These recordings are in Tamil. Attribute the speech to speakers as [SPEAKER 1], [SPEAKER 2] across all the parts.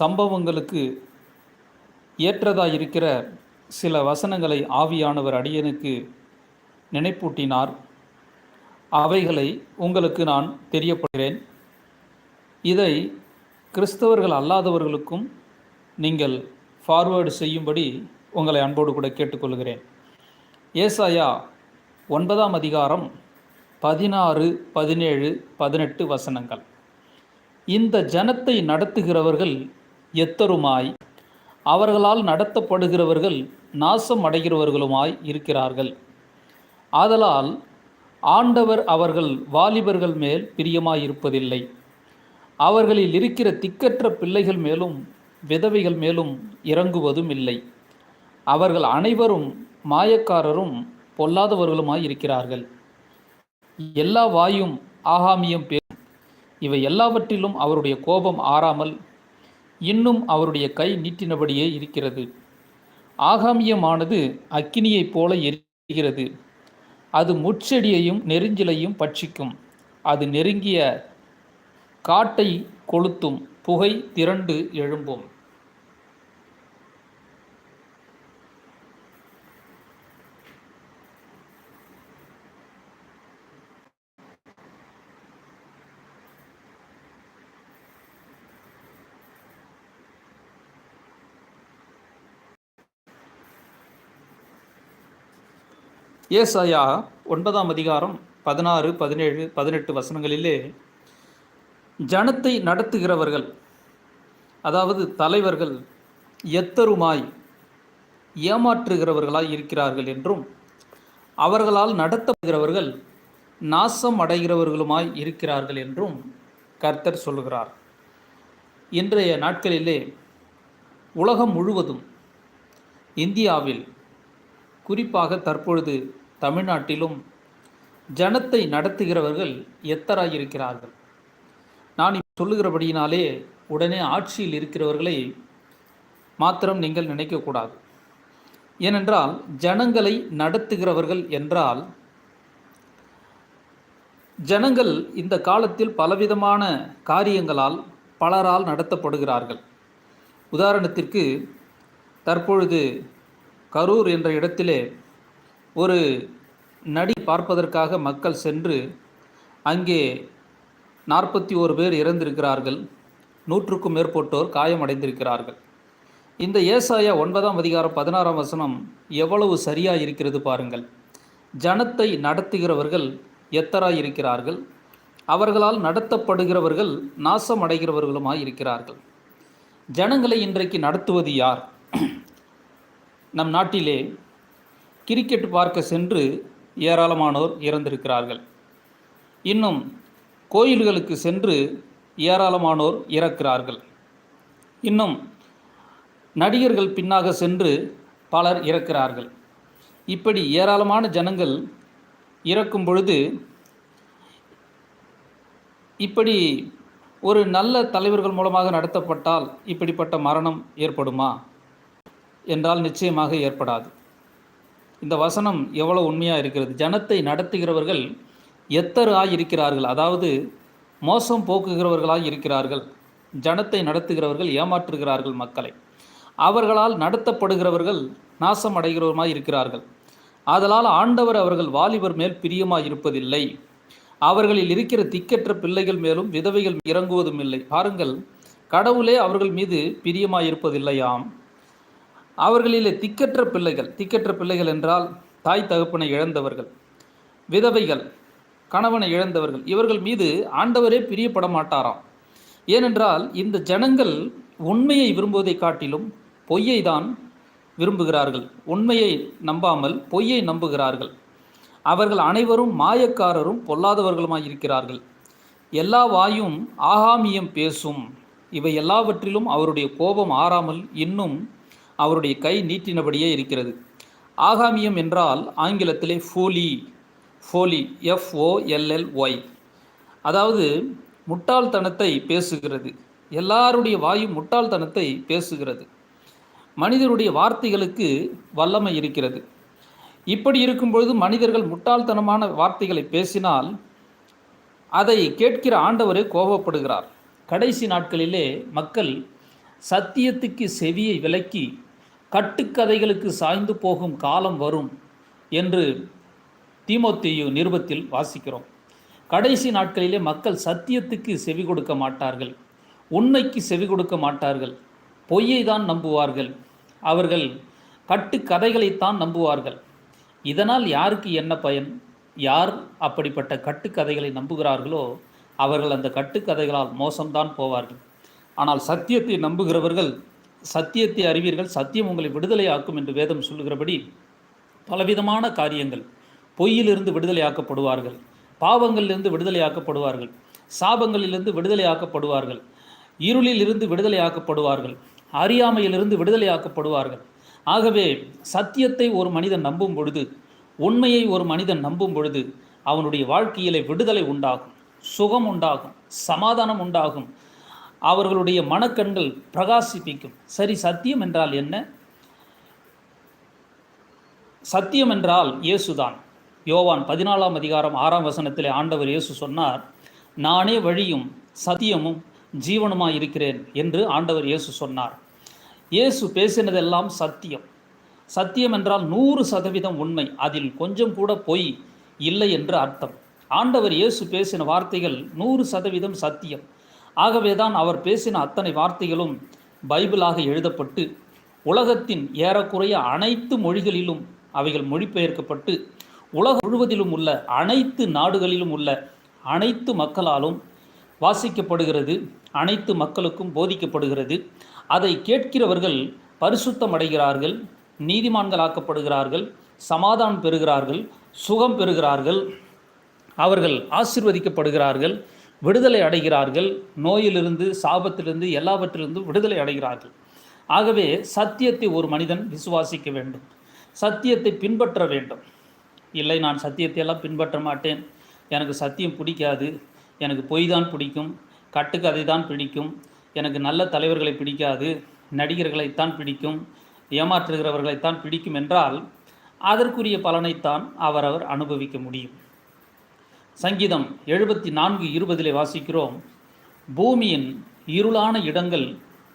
[SPEAKER 1] சம்பவங்களுக்கு ஏற்றதாக இருக்கிற சில வசனங்களை ஆவியானவர் அடியனுக்கு நினைப்பூட்டினார். அவைகளை உங்களுக்கு நான் தெரியப்படுகிறேன் இதை கிறிஸ்தவர்கள் அல்லாதவர்களுக்கும் நீங்கள் ஃபார்வேர்டு செய்யும்படி உங்களை அன்போடு கூட கேட்டுக்கொள்கிறேன். ஏசாயா ஒன்பதாம் அதிகாரம் பதினாறு பதினேழு பதினெட்டு வசனங்கள். இந்த ஜனத்தை நடத்துகிறவர்கள் எத்தருமாய்? அவர்களால் நடத்தப்படுகிறவர்கள் நாசம் அடைகிறவர்களுமாய் இருக்கிறார்கள். ஆதலால் ஆண்டவர் அவர்கள் வாலிபர்கள் மேல் பிரியமாயிருப்பதில்லை. அவர்களில் இருக்கிற திக்கற்ற பிள்ளைகள் மேலும் விதவைகள் மேலும் இறங்குவதும் இல்லை அவர்கள் அனைவரும் மாயக்காரரும் பொல்லாதவர்களுமாய் இருக்கிறார்கள். எல்லா வாயும் ஆகாமியம் பேரும் இவை எல்லாவற்றிலும் அவருடைய கோபம் ஆறாமல் இன்னும் அவருடைய கை நீட்டினபடியே இருக்கிறது. ஆகாமியமானது அக்கினியைப் போல எரிகிறது. அது முட்செடியையும் நெருஞ்சிலையும் பட்சிக்கும். அது நெருங்கிய காட்டை கொளுத்தும். புகை திரண்டு எழும்பும். ஏசாயா ஒன்பதாம் அதிகாரம் பதினாறு பதினேழு பதினெட்டு வசனங்களிலே ஜனத்தை நடத்துகிறவர்கள் அதாவது தலைவர்கள் எத்தருமாய் ஏமாற்றுகிறவர்களாய் இருக்கிறார்கள் என்றும் அவர்களால் நடத்தப்படுகிறவர்கள் நாசம் அடைகிறவர்களுமாய் இருக்கிறார்கள் என்றும் கர்த்தர் சொல்லுகிறார். இன்றைய நாட்களிலே உலகம் முழுவதும் இந்தியாவில் குறிப்பாக தற்பொழுது தமிழ்நாட்டிலும் ஜனத்தை நடத்துகிறவர்கள் எத்தராயிருக்கிறார்கள்? நான் சொல்லுகிறபடியினாலே உடனே ஆட்சியில் இருக்கிறவர்களை மாத்திரம் நீங்கள் நினைக்கக்கூடாது. ஏனென்றால் ஜனங்களை நடத்துகிறவர்கள் என்றால் ஜனங்கள் இந்த காலத்தில் பலவிதமான காரியங்களால் பலரால் நடத்தப்படுகிறார்கள். உதாரணத்திற்கு தற்பொழுது கரூர் என்ற இடத்திலே ஒரு நடி பார்ப்பதற்காக மக்கள் சென்று அங்கே நாற்பத்தி ஓரு பேர் இறந்திருக்கிறார்கள். நூற்றுக்கும் மேற்பட்டோர் காயமடைந்திருக்கிறார்கள். இந்த ஏசாயா ஒன்பதாம் அதிகாரம் பதினாறாம் வசனம் எவ்வளவு சரியாக இருக்கிறது பாருங்கள். ஜனத்தை நடத்துகிறவர்கள் எத்தராய் இருக்கிறார்கள் அவர்களால் நடத்தப்படுகிறவர்கள் நாசம் அடைகிறவர்களுமாய் இருக்கிறார்கள் ஜனங்களை இன்றைக்கு நடத்துவது யார்? நம் நாட்டிலே கிரிக்கெட் பார்க்க சென்று ஏராளமானோர் இறந்திருக்கிறார்கள். இன்னும் கோயில்களுக்கு சென்று ஏராளமானோர் இறக்கிறார்கள். இன்னும் நடிகர்கள் பின்னாக சென்று பலர் இறக்கிறார்கள். இப்படி ஏராளமான ஜனங்கள் இறக்கும் பொழுது இப்படி ஒரு நல்ல தலைவர்கள் மூலமாக நடத்தப்பட்டால் இப்படிப்பட்ட மரணம் ஏற்படுமா? என்றால் நிச்சயமாக ஏற்படாது. இந்த வசனம் எவ்வளோ உண்மையாக இருக்கிறது? ஜனத்தை நடத்துகிறவர்கள் எத்தராய் இருக்கிறார்கள் அதாவது மோசம் போக்குகிறவர்களாக இருக்கிறார்கள். ஜனத்தை நடத்துகிறவர்கள் ஏமாற்றுகிறார்கள் மக்களை. அவர்களால் நடத்தப்படுகிறவர்கள் நாசம் அடைகிறவருமாய் இருக்கிறார்கள். ஆதலால் ஆண்டவர் அவர்கள் வாலிபர் மேல் பிரியமாக இருப்பதில்லை. அவர்களில் இருக்கிற திக்கற்ற பிள்ளைகள் மேலும் விதவைகள் இறங்குவதும் இல்லை. பாருங்கள் கடவுளே அவர்கள் மீது பிரியமாக இருப்பதில்லையாம். அவர்களிலே திக்கற்ற பிள்ளைகள் திக்கற்ற பிள்ளைகள் என்றால் தாய் தகப்பனை இழந்தவர்கள் விதவைகள் கணவனை இழந்தவர்கள். இவர்கள் மீது ஆண்டவரே பிரியப்பட மாட்டாராம் ஏனென்றால் இந்த ஜனங்கள் உண்மையை விரும்புவதை காட்டிலும் பொய்யை தான் விரும்புகிறார்கள். உண்மையை நம்பாமல் பொய்யை நம்புகிறார்கள். அவர்கள் அனைவரும் மாயக்காரரும் பொல்லாதவர்களுமாய் இருக்கிறார்கள். எல்லா வாயும் ஆகாமியம் பேசும். இவை எல்லாவற்றிலும் அவருடைய கோபம் ஆறாமல் இன்னும் அவருடைய கை நீட்டினபடியே இருக்கிறது. ஆகாமியம் என்றால் ஆங்கிலத்திலே ஃபோலி ஃபோலி எஃப்ஓஎல்எல்ஒய் அதாவது முட்டாள்தனத்தை பேசுகிறது. எல்லாருடைய வாயும் முட்டாள்தனத்தை பேசுகிறது. மனிதருடைய வார்த்தைகளுக்கு வல்லமை இருக்கிறது. இப்படி இருக்கும் பொழுது மனிதர்கள் முட்டாள்தனமான வார்த்தைகளை பேசினால் அதை கேட்கிற ஆண்டவரே கோபப்படுகிறார். கடைசி நாட்களிலே மக்கள் சத்தியத்துக்கு செவியை விலக்கி கட்டுக்கதைகளுக்கு சாய்ந்து போகும் காலம் வரும் என்று தீமோத்தேயு நிருபத்தில் வாசிக்கிறோம். கடைசி நாட்களிலே மக்கள் சத்தியத்துக்கு செவி கொடுக்க மாட்டார்கள். உண்மைக்கு செவி கொடுக்க மாட்டார்கள். பொய்யை தான் நம்புவார்கள். அவர்கள் கட்டுக்கதைகளைத்தான் நம்புவார்கள். இதனால் யாருக்கு என்ன பயன்? யார் அப்படிப்பட்ட கட்டுக்கதைகளை நம்புகிறார்களோ அவர்கள் அந்த கட்டுக்கதைகளால் மோசம்தான் போவார்கள். ஆனால் சத்தியத்தை நம்புகிறவர்கள் சத்தியத்தை அறிவீர்கள் சத்தியம் உங்களை விடுதலை ஆக்கும் என்று வேதம் சொல்லுகிறபடி பலவிதமான காரியங்கள் பொய்யிலிருந்து விடுதலையாக்கப்படுவார்கள் பாவங்களிலிருந்து விடுதலையாக்கப்படுவார்கள் சாபங்களிலிருந்து விடுதலையாக்கப்படுவார்கள் இருளிலிருந்து விடுதலையாக்கப்படுவார்கள் அறியாமையிலிருந்து விடுதலையாக்கப்படுவார்கள். ஆகவே சத்தியத்தை ஒரு மனிதன் நம்பும் பொழுது உண்மையை ஒரு மனிதன் நம்பும் பொழுது அவனுடைய வாழ்க்கையிலே விடுதலை உண்டாகும் சுகம் உண்டாகும் சமாதானம் உண்டாகும் அவர்களுடைய மனக்கண்கள் பிரகாசிப்பிக்கும். சரி சத்தியம் என்றால் என்ன? சத்தியம் என்றால் இயேசுதான். யோவான் பதினாலாம் அதிகாரம் ஆறாம் வசனத்திலே ஆண்டவர் இயேசு சொன்னார் நானே வழியும் சத்தியமும் ஜீவனுமாய் இருக்கிறேன் என்று ஆண்டவர் இயேசு சொன்னார். இயேசு பேசினதெல்லாம் சத்தியம். சத்தியம் என்றால் நூறு சதவீதம் உண்மை. அதில் கொஞ்சம் கூட பொய் இல்லை என்று அர்த்தம். ஆண்டவர் இயேசு பேசின வார்த்தைகள் நூறு சதவீதம் சத்தியம். ஆகவே தான் அவர் பேசின அத்தனை வார்த்தைகளும் பைபிளாக எழுதப்பட்டு உலகத்தின் ஏறக்குறைய அனைத்து மொழிகளிலும் அவைகள் மொழிபெயர்க்கப்பட்டு உலகம் முழுவதிலும் உள்ள அனைத்து நாடுகளிலும் உள்ள அனைத்து மக்களாலும் வாசிக்கப்படுகிறது அனைத்து மக்களுக்கும் போதிக்கப்படுகிறது. அதை கேட்கிறவர்கள் பரிசுத்தம் அடைகிறார்கள் நீதிமான்களாக்கப்படுகிறார்கள் சமாதானம் பெறுகிறார்கள் சுகம் பெறுகிறார்கள் அவர்கள் ஆசிர்வதிக்கப்படுகிறார்கள். விடுதலை அடைகிறார்கள். நோயிலிருந்து சாபத்திலிருந்து எல்லாவற்றிலிருந்து விடுதலை அடைகிறார்கள். ஆகவே சத்தியத்தை ஒரு மனிதன் விசுவாசிக்க வேண்டும். சத்தியத்தை பின்பற்ற வேண்டும். இல்லை நான் சத்தியத்தை எல்லாம் பின்பற்ற மாட்டேன். எனக்கு சத்தியம் பிடிக்காது. எனக்கு பொய் தான் பிடிக்கும். கட்டுக்கதை தான் பிடிக்கும். எனக்கு நல்ல தலைவர்களை பிடிக்காது. நடிகர்களைத்தான் பிடிக்கும். ஏமாற்றுகிறவர்களைத்தான் பிடிக்கும் என்றால் அதற்குரிய பலனைத்தான் அவரவர் அனுபவிக்க முடியும். சங்கீதம் எழுபத்தி நான்கு இருபதிலே வாசிக்கிறோம். பூமியின் இருளான இடங்கள்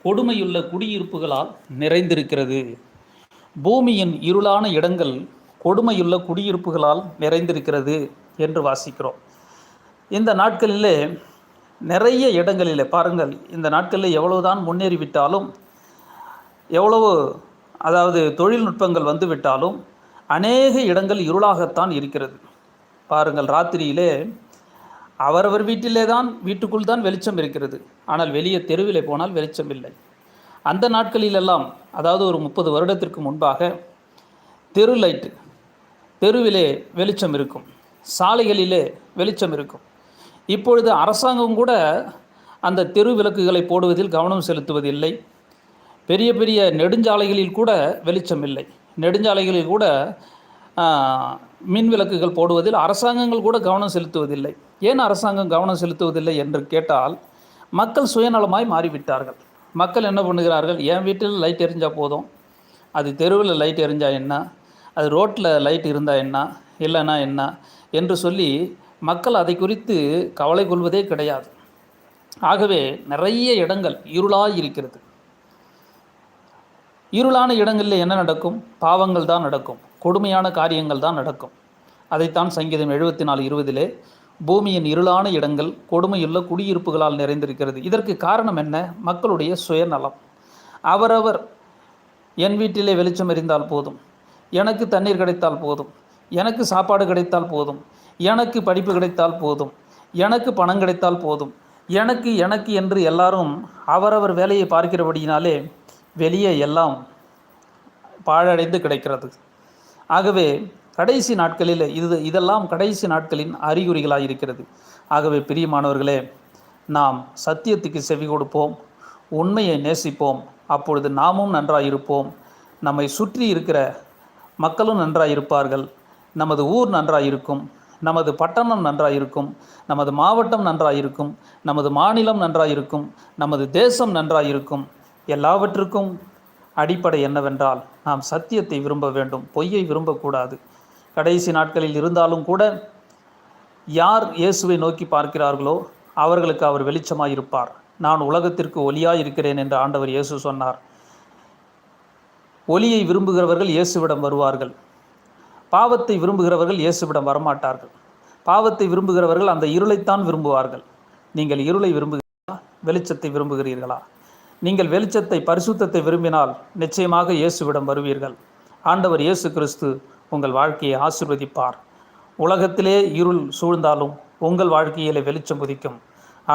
[SPEAKER 1] கொடுமையுள்ள குடியிருப்புகளால் நிறைந்திருக்கிறது. பூமியின் இருளான இடங்கள் கொடுமையுள்ள குடியிருப்புகளால் நிறைந்திருக்கிறது என்று வாசிக்கிறோம். இந்த நாட்களிலே நிறைய இடங்களில் பாருங்கள் இந்த நாட்களில் எவ்வளவுதான் முன்னேறிவிட்டாலும் எவ்வளவு அதாவது தொழில்நுட்பங்கள் வந்துவிட்டாலும் அநேக இடங்கள் இருளாகத்தான் இருக்கிறது. பாருங்கள் ராத்திரியிலே அவரவர் வீட்டிலே தான் வீட்டுக்குள் தான் வெளிச்சம் இருக்கிறது. ஆனால் வெளியே தெருவிலே போனால் வெளிச்சம் இல்லை. அந்த நாட்களிலெல்லாம் அதாவது ஒரு முப்பது வருடத்திற்கு முன்பாக தெரு லைட்டு தெருவிலே வெளிச்சம் இருக்கும். சாலைகளிலே வெளிச்சம் இருக்கும். இப்பொழுது அரசாங்கம் கூட அந்த தெரு விளக்குகளை போடுவதில் கவனம் செலுத்துவதில்லை. பெரிய பெரிய நெடுஞ்சாலைகளில் கூட வெளிச்சம் இல்லை. நெடுஞ்சாலைகளில் கூட மின் விளக்குகள் போடுவதில் அரசாங்கங்கள் கூட கவனம் செலுத்துவதில்லை. ஏன் அரசாங்கம் கவனம் செலுத்துவதில்லை என்று கேட்டால் மக்கள் சுயநலமாய் மாறிவிட்டார்கள். மக்கள் என்ன பண்ணுகிறார்கள்? என் வீட்டில் லைட் எரிஞ்சால் போதும்? அது தெருவில் லைட் எரிஞ்சால் என்ன? அது ரோட்டில் லைட் இருந்தால் என்ன? இல்லைன்னா என்ன? என்று சொல்லி மக்கள் அதை குறித்து கவலை கொள்வதே கிடையாது. ஆகவே நிறைய இடங்கள் இருளாக இருக்கிறது. இருளான இடங்களில் என்ன நடக்கும்? பாவங்கள் தான் நடக்கும். கொடுமையான காரியங்கள் தான் நடக்கும். அதைத்தான் சங்கீதம் எழுபத்தி நாலு இருபதிலே பூமியின் இருளான இடங்கள் கொடுமையுள்ள குடியிருப்புகளால் நிறைந்திருக்கிறது. இதற்கு காரணம் என்ன? மக்களுடைய சுயநலம். அவரவர் என் வீட்டிலே வெளிச்சம் எறிந்தால் போதும். எனக்கு தண்ணீர் கிடைத்தால் போதும். எனக்கு சாப்பாடு கிடைத்தால் போதும். எனக்கு படிப்பு கிடைத்தால் போதும். எனக்கு பணம் கிடைத்தால் போதும். எனக்கு எனக்கு என்று எல்லாரும் அவரவர் வேலையை பார்க்கிறபடியினாலே வெளியே எல்லாம் பாழடைந்து கிடைக்கிறது. ஆகவே கடைசி நாட்களில் இது இதெல்லாம் கடைசி நாட்களின் அறிகுறிகளாக இருக்கிறது. ஆகவே பிரியமானவர்களே நாம் சத்தியத்துக்கு செவி கொடுப்போம் உண்மையை நேசிப்போம் அப்பொழுது நாமும் நன்றாக இருப்போம் நம்மை சுற்றி இருக்கிற மக்களும் நன்றாக இருப்பார்கள் நமது ஊர் நன்றாக இருக்கும் நமது பட்டணம் நன்றாக இருக்கும் நமது மாவட்டம் நன்றாக இருக்கும் நமது மாநிலம் நன்றாக இருக்கும் நமது தேசம் நன்றாக இருக்கும் எல்லாவற்றுக்கும் அடிப்படை என்னவென்றால் நாம் சத்தியத்தை விரும்ப வேண்டும் பொய்யை விரும்பக்கூடாது. கடைசி நாட்களில் இருந்தாலும் கூட யார் இயேசுவை நோக்கி பார்க்கிறார்களோ அவர்களுக்கு அவர் வெளிச்சமாக இருப்பார் நான் உலகத்திற்கு ஒளியாக இருக்கிறேன் என்று ஆண்டவர் இயேசு சொன்னார். ஒளியை விரும்புகிறவர்கள் இயேசுவிடம் வருவார்கள். பாவத்தை விரும்புகிறவர்கள் இயேசுவிடம் வரமாட்டார்கள். பாவத்தை விரும்புகிறவர்கள் அந்த இருளைத்தான் விரும்புவார்கள். நீங்கள் இருளை விரும்புகிறீர்களா? வெளிச்சத்தை விரும்புகிறீர்களா? நீங்கள் வெளிச்சத்தை பரிசுத்தத்தை விரும்பினால் நிச்சயமாக இயேசுவிடம் வருவீர்கள். ஆண்டவர் இயேசு கிறிஸ்து உங்கள் வாழ்க்கையை ஆசிர்வதிப்பார். உலகத்திலே இருள் சூழ்ந்தாலும் உங்கள் வாழ்க்கையிலே வெளிச்சம் உதிக்கும்.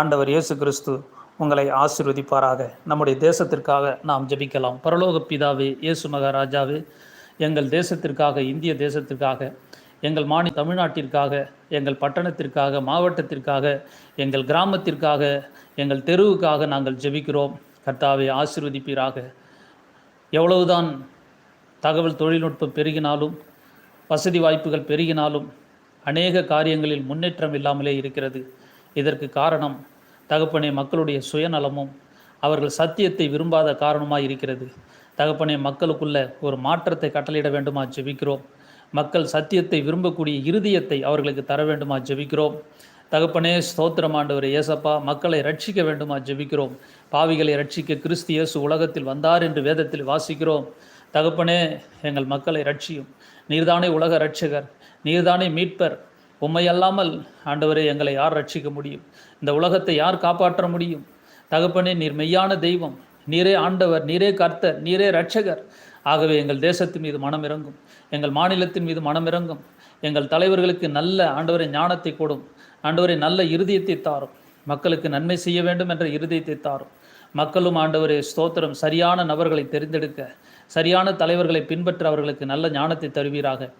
[SPEAKER 1] ஆண்டவர் இயேசு கிறிஸ்து உங்களை ஆசிர்வதிப்பாராக. நம்முடைய தேசத்திற்காக நாம் ஜெபிக்கலாம். பரலோக பிதாவே இயேசு மகாராஜாவே எங்கள் தேசத்திற்காக இந்திய தேசத்திற்காக எங்கள் மாநில தமிழ்நாட்டிற்காக எங்கள் பட்டணத்திற்காக மாவட்டத்திற்காக எங்கள் கிராமத்திற்காக எங்கள் தெருவுக்காக நாங்கள் ஜெபிக்கிறோம். கர்த்தாவை ஆசிர்வதிப்பீராக. எவ்வளவுதான் தகவல் தொழில்நுட்பம் பெருகினாலும் வசதி வாய்ப்புகள் பெருகினாலும் அநேக காரியங்களில் முன்னேற்றம் இல்லாமலே இருக்கிறது. இதற்கு காரணம் தகப்பனே மக்களுடைய சுயநலமும் அவர்கள் சத்தியத்தை விரும்பாத காரணமாக இருக்கிறது. தகப்பனே மக்களுக்குள்ள ஒரு மாற்றத்தை கட்டளையிட வேண்டுமா ஜெபிக்கிறோம். மக்கள் சத்தியத்தை விரும்பக்கூடிய இருதயத்தை அவர்களுக்கு தர வேண்டுமா ஜெபிக்கிறோம். தகப்பனே ஸ்தோத்திரம் ஆண்டவர் ஏசப்பா மக்களை ரட்சிக்க வேண்டுமா ஜெபிக்கிறோம். பாவிகளை ரட்சிக்க கிறிஸ்து இயேசு உலகத்தில் வந்தார் என்று வேதத்தில் வாசிக்கிறோம். தகப்பனே எங்கள் மக்களை ரட்சியும் நீர்தானே உலக ரட்சகர் நீர்தானே மீட்பர். உண்மையல்லாமல் ஆண்டவரே எங்களை யார் ரட்சிக்க முடியும்? இந்த உலகத்தை யார் காப்பாற்ற முடியும்? தகப்பனே நீர் மெய்யான தெய்வம். நீரே ஆண்டவர் நீரே கர்த்தர் நீரே ரட்சகர் ஆகவே எங்கள் தேசத்தின் மீது மனம் இறங்கும் எங்கள் மாநிலத்தின் மீது மனமிறங்கும் எங்கள் தலைவர்களுக்கு நல்ல ஆண்டவரை ஞானத்தை கொடும். ஆண்டவரை நல்ல இருதயத்தை தாரும். மக்களுக்கு நன்மை செய்ய வேண்டும் என்ற இருதயத்தை தாரும். மக்களும் ஆண்டவரே ஸ்தோத்திரம். சரியான நபர்களை தெரிந்தெடுக்க சரியான தலைவர்களை பின்பற்ற அவர்களுக்கு நல்ல ஞானத்தை தருவீராக.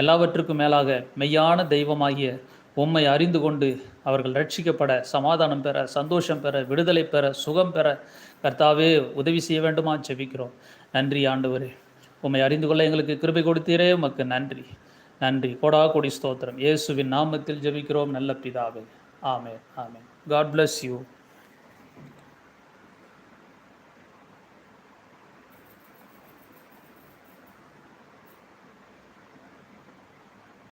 [SPEAKER 1] எல்லாவற்றுக்கும் மேலாக மெய்யான தெய்வமாகிய உம்மை அறிந்து கொண்டு அவர்கள் ரட்சிக்கப்பட சமாதானம் பெற சந்தோஷம் பெற விடுதலை பெற சுகம் பெற கர்த்தாவே உதவி செய்ய வேண்டுமா? செபிக்கிறோம் நன்றி ஆண்டவரே. உம்மை அறிந்து கொள்ள எங்களுக்கு கிருபை கொடுத்தீரே. உமக்கு நன்றி. நன்றி. கொடா கொடி ஸ்தோத்திரம். இயேசுவின் நாமத்தில் ஜெபிக்கிறோம். நல்ல பிதாவே. ஆமே ஆமே காட் பிளஸ் யூ